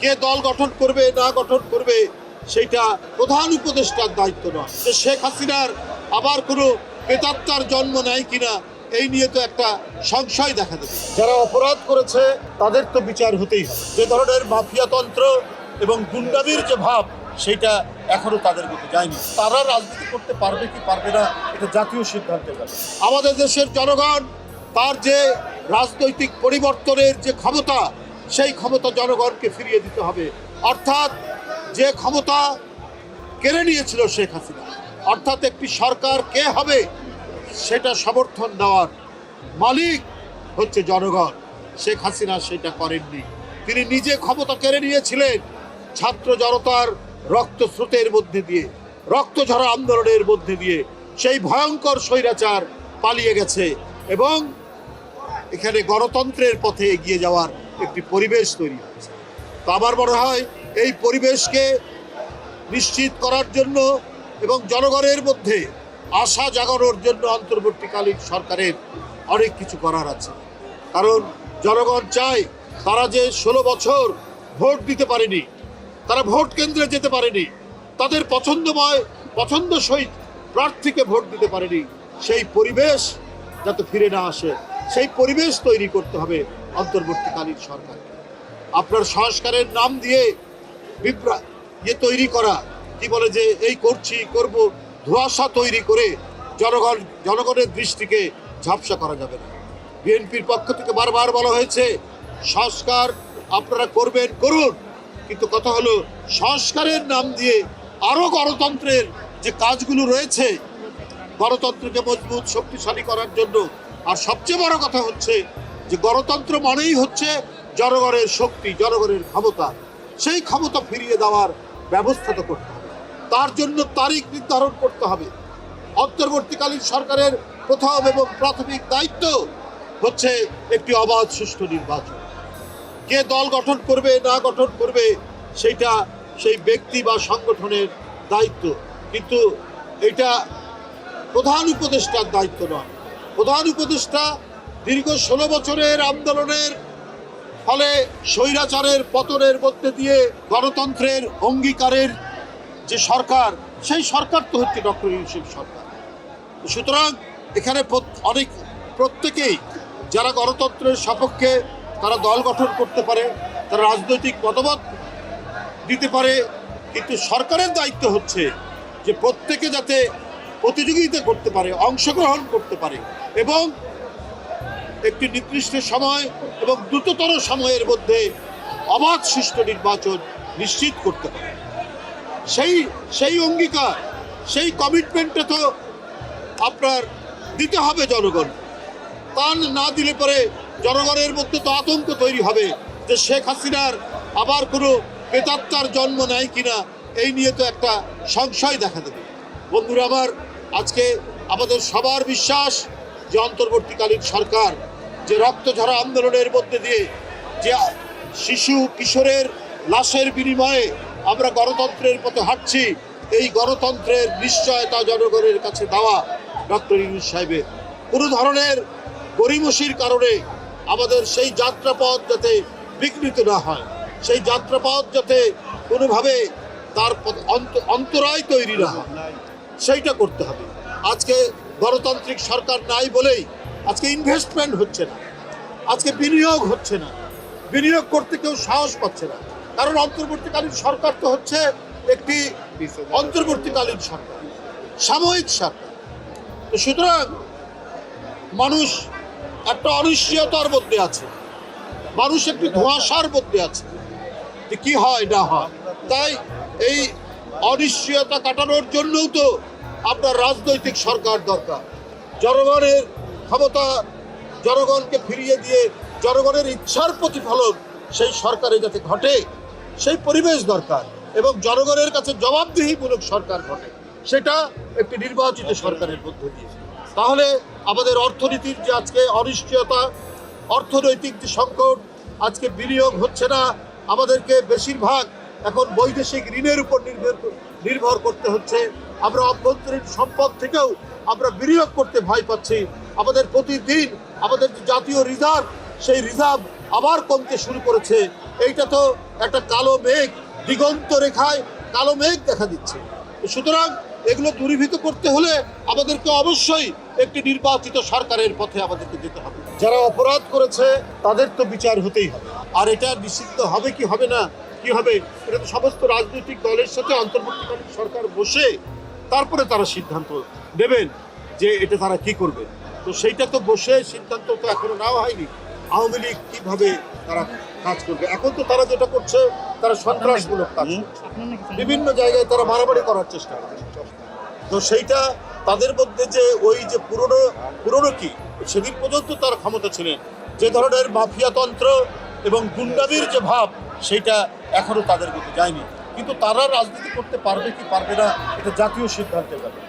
কে দল গঠন করবে, না গঠন করবে সেটা প্রধান উপদেষ্টার দায়িত্ব নয়। যে শেখ হাসিনার আবার কোনো প্রেতাত্মার জন্ম নেয় কিনা, এই নিয়ে তো একটা সংশয় দেখা দেবে। যারা অপরাধ করেছে, তাদের তো বিচার হতেই হবে। যে ধরনের মাফিয়াতন্ত্র এবং গুন্ডামির যে ভাব সেটা এখনও তাদের মধ্যে যায়নি। তারা রাজনীতি করতে পারবে কি পারবে না, এটা জাতীয় সিদ্ধান্তের ব্যাপার। আমাদের দেশের জনগণ, তার যে রাজনৈতিক পরিবর্তনের যে ক্ষমতা সেই ক্ষমতা জনগণকে ফিরিয়ে দিতে হবে। অর্থাৎ যে ক্ষমতা কেড়ে নিয়েছিল শেখ হাসিনা, অর্থাৎ একটি সরকার কে হবে, সেটা সমর্থন দেওয়ার মালিক হচ্ছে জনগণ। শেখ হাসিনা সেটা করেননি। তিনি নিজে ক্ষমতা কেড়ে নিয়েছিলেন ছাত্র জনতার রক্তস্রোতের মধ্যে দিয়ে রক্তঝরা আন্দোলনের মধ্যে দিয়ে। সেই ভয়ঙ্কর স্বৈরাচার পালিয়ে গেছে এবং এখানে গণতন্ত্রের পথে এগিয়ে যাওয়ার একটি পরিবেশ তৈরি হয়েছে। তো আমার মনে হয় এই পরিবেশকে নিশ্চিত করার জন্য এবং জনগণের মধ্যে আশা জাগানোর জন্য অন্তর্বর্তীকালীন সরকারের অনেক কিছু করার আছে। কারণ জনগণ চায় তারা যে ষোলো বছর ভোট দিতে পারেনি, তারা ভোট কেন্দ্রে যেতে পারেনি, তাদের পছন্দময় পছন্দসই প্রার্থীকে ভোট দিতে পারেনি, সেই পরিবেশ যাতে ফিরে না আসে, সেই পরিবেশ তৈরি করতে হবে অন্তর্বর্তীকালীন সরকার। আপনার সংস্কারের নাম দিয়ে বিভ্রা ইয়ে তৈরি করা, কি বলে যে এই করছি, করব, ধোঁয়াশা তৈরি করে জনগণ জনগণের দৃষ্টিকে ঝাপসা করা যাবে না। বিএনপির পক্ষ থেকে বারবার বলা হয়েছে, সংস্কার আপনারা করবেন, করুন। কিন্তু কথা হলো, সংস্কারের নাম দিয়ে আরও গণতন্ত্রের যে কাজগুলো রয়েছে, গণতন্ত্রকে মজবুত, শক্তিশালী করার জন্য। আর সবচেয়ে বড় কথা হচ্ছে যে গণতন্ত্র মানেই হচ্ছে জনগণের শক্তি, জনগণের ক্ষমতা। সেই ক্ষমতা ফিরিয়ে দেওয়ার ব্যবস্থা তো করতে হবে। তার জন্য তারিখ নির্ধারণ করতে হবে। অন্তর্বর্তীকালীন সরকারের প্রথম এবং প্রাথমিক দায়িত্ব হচ্ছে একটি অবাধ, সুষ্ঠু নির্বাচন। কে দল গঠন করবে, না গঠন করবে, সেইটা সেই ব্যক্তি বা সংগঠনের দায়িত্ব। কিন্তু এটা প্রধান উপদেষ্টার দায়িত্ব নয়। প্রধান উপদেষ্টা দীর্ঘ ষোলো বছরের আন্দোলনের ফলে স্বৈরাচারের পতনের মধ্যে দিয়ে গণতন্ত্রের অঙ্গীকারের যে সরকার, সেই সরকার তো হচ্ছে ডক্টর ইউসুফ সরকার। সুতরাং এখানে অনেক, প্রত্যেকেই যারা গণতন্ত্রের সপক্ষে তারা দল গঠন করতে পারে, তারা রাজনৈতিক মতামত দিতে পারে, কিন্তু সরকারের দায়িত্ব হচ্ছে যে প্রত্যেকে যাতে প্রতিযোগিতা করতে পারে, অংশগ্রহণ করতে পারে এবং একটি নির্দিষ্ট সময় এবং দ্রুততর সময়ের মধ্যে অবাধ সুষ্ঠু নির্বাচন নিশ্চিত করতে পারে সেই সেই অঙ্গীকার, সেই কমিটমেন্টটা তো আপনার দিতে হবে জনগণ। তা না দিলে পরে জনগণের মধ্যে তো আতঙ্ক তৈরি হবে যে শেখ হাসিনার আবার কোনো প্রেতাত্মার জন্ম নেয় কিনা, এই নিয়ে তো একটা সংশয় দেখা দেবে। বন্ধুরা আমার, আজকে আমাদের সবার বিশ্বাস যে অন্তর্বর্তীকালীন সরকার, যে রক্তঝরা আন্দোলনের মধ্যে দিয়ে, যে শিশু কিশোরের লাশের বিনিময়ে আমরা গণতন্ত্রের পথে হাঁটছি, এই গণতন্ত্রের নিশ্চয়তা জনগণের কাছে দেওয়া ডক্টর ইউনুস সাহেবের। কোনো ধরনের গরিমসির কারণে আমাদের সেই যাত্রাপথ যাতে বিঘ্নিত না হয়, সেই যাত্রাপথ যাতে কোনোভাবে তার অন্তরায় তৈরি না হয়, সেইটা করতে হবে। আজকে গণতান্ত্রিক সরকার নাই বলেই আজকে ইনভেস্টমেন্ট হচ্ছে না। আজকে বিনিয়োগ হচ্ছে না। বিনিয়োগ করতে কেউ সাহস পাচ্ছে না। কারণ অন্তর্বর্তীকালীন সরকার তো হচ্ছে একটি অন্তর্বর্তীকালীন সরকার, সাময়িক সরকার। তো সুতরাং মানুষ একটা অনিশ্চয়তার মধ্যে আছে। মানুষ একটি ধোঁয়াশার মধ্যে আছে যে কি হয়, না হয়। তাই এই অনিশ্চয়তা কাটানোর জন্যও তো আপনার রাজনৈতিক সরকার দরকার। জনগণের ক্ষমতা জনগণকে ফিরিয়ে দিয়ে জনগণের ইচ্ছার প্রতিফলন সেই সরকারে যাতে ঘটে, সেই পরিবেশ দরকার এবং জনগণের কাছে জবাবদিহিমূলক সরকার ঘটে, সেটা একটি নির্বাচিত সরকারের মধ্য দিয়ে। তাহলে আমাদের অর্থনীতির যে আজকে অনিশ্চয়তা, অর্থনৈতিক যে সংকট, আজকে বিনিয়োগ হচ্ছে না, আমাদেরকে বেশিরভাগ এখন বৈদেশিক ঋণের উপর নির্ভর নির্ভর করতে হচ্ছে। আমরা অভ্যন্তরীণ সম্পদ থেকেও আমরা বিনিয়োগ করতে ভয় পাচ্ছি। আমাদের প্রতিদিন আমাদের জাতীয় রিজার্ভ, সেই রিজার্ভ আবার কমতে শুরু করেছে। এইটা তো একটা কালো মেঘ, দিগন্ত রেখায় কালো মেঘ দেখা দিচ্ছে। সুতরাং এগুলো দূরীভূত করতে হলে আমাদেরকে অবশ্যই একটি নির্বাচিত সরকারের পথে আমাদেরকে যেতে হবে। যারা অপরাধ করেছে, তাদের তো বিচার হতেই হবে। আর এটা নিষিদ্ধ হবে কি হবে না কি হবে? এটা তো সমস্ত রাজনৈতিক দলের সাথে অন্তর্বর্তীকালীন সরকার বসে তারপরে তারা সিদ্ধান্ত দেবেন যে এটা তারা কি করবে। তো সেইটা তো বসে সিদ্ধান্ত তো এখনও নেওয়া হয়নি। আওয়ামী লীগ কীভাবে তারা কাজ করবে? এখন তো তারা যেটা করছে তারা সন্ত্রাসমূলক কাজ বিভিন্ন জায়গায় তারা মারামারি করার চেষ্টা করছে। তো সেইটা তাদের মধ্যে যে ওই যে পুরনো পুরনো কি? সেদিন পর্যন্ত তার ক্ষমতা ছিলেন। যে ধরনের মাফিয়াতন্ত্র এবং গুন্ডামির যে ভাব সেইটা এখনও তাদের মধ্যে যায়নি। কিন্তু তারা রাজনীতি করতে পারবে কি পারবে না, এটা জাতীয় সিদ্ধান্তের ব্যাপার।